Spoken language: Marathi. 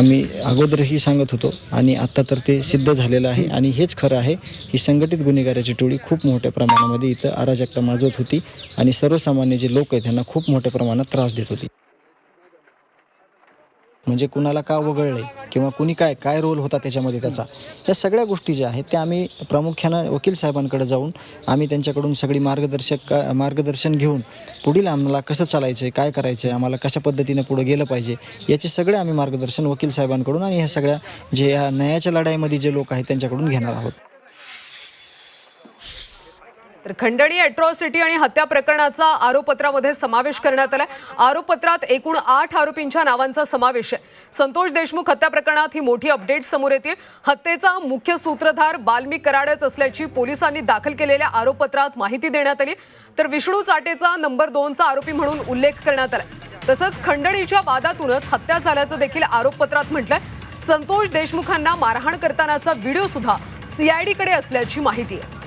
आम्ही अगोदरही सांगत होतो आणि आत्ता तर ते सिद्ध झालेलं आहे आणि हेच खरं आहे ही संघटित गुन्हेगाराची टोळी खूप मोठ्या प्रमाणामध्ये इथं अराजकता माजवत होती आणि सर्वसामान्य जे लोक आहेत त्यांना खूप मोठ्या प्रमाणात त्रास देत होती. म्हणजे कुणाला का वगळले किंवा कुणी काय काय रोल होता त्याच्यामध्ये त्याचा? या सगळ्या गोष्टी ज्या आहेत त्या आम्ही प्रामुख्यानं वकील साहेबांकडे जाऊन आम्ही त्यांच्याकडून सगळी मार्गदर्शक मार्गदर्शन घेऊन पुढील आम्हाला कसं चालायचं आहे काय करायचं आहे आम्हाला कशा पद्धतीनं पुढं गेलं पाहिजे याचे सगळे आम्ही मार्गदर्शन वकील साहेबांकडून आणि ह्या सगळ्या जे ह्या न्यायाच्या लढाईमध्ये जे लोक आहेत त्यांच्याकडून घेणार आहोत. तर खंडणी अॅट्रॉसिटी आणि हत्या प्रकरणाचा आरोपपत्रामध्ये समावेश करण्यात आलाय. आरोपपत्रात एकूण आठ आरोपींच्या नावांचा समावेश आहे. संतोष देशमुख हत्या प्रकरणात ही मोठी अपडेट समोर येते. हत्येचा मुख्य सूत्रधार बाल्मी कराडच असल्याची पोलिसांनी दाखल केलेल्या आरोपपत्रात माहिती देण्यात आली. तर विष्णू चाटेचा नंबर दोनचा आरोपी म्हणून उल्लेख करण्यात आला. तसंच खंडणीच्या वादातूनच हत्या झाल्याचं देखील आरोपपत्रात म्हटलंय. संतोष देशमुखांना मारहाण करतानाचा व्हिडिओ सुद्धा सीआयडीकडे असल्याची माहिती आहे.